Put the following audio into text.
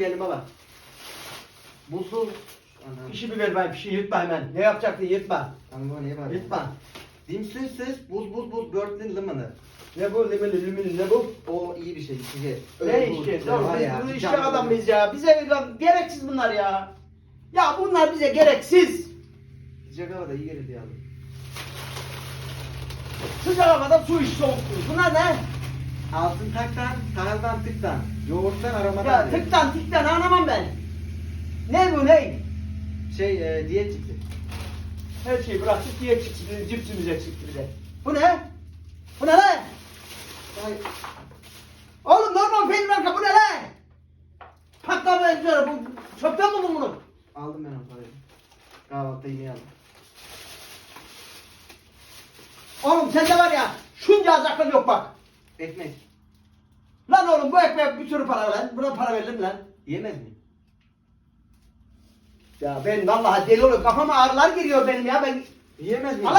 geldim baba. Buzlu. Anam. Pişi biber ben pişi yırtma hemen. Ne yapacaktın yırtma. Anam ne var? Yırtma. Dimsizsiz buz buz buz börtlün limanı. Ne bu limon limon ne bu? O iyi bir şey. Size. Ne işte? Oğlum biz bu işe adamıyız ya. Bize lan gereksiz bunlar ya. Ya bunlar bize gereksiz. Sıcak havada iyi gelir ya. Sıcak havada su iç soğuk. Bunlar ne? Altın taktan, taraldan tıktan. Yoğurttan aromadan. Ya diyor. tıktan tıktan anlamam ben. Ne bu ne? Şey e, diyet çıktı. Her şeyi bıraktık diye çıktı, cipsimize çıktı bize. Bu ne? Bu ne lan? Ay, Oğlum normal peynir marka bu ne lan? Patlama üzere bu çöpten mi bu bunu? aldım ben o parayı. Kahvaltıda yemeği aldım. Oğlum sende var ya şunca az akıl yok bak. Ekmek. Lan oğlum bu ekmeğe bir sürü para lan. Buna para verilir mi lan? Yemez mi? Ya ben vallahi deli oluyorum. Kafama ağrılar giriyor benim ya. Ben Yemez mi? Allah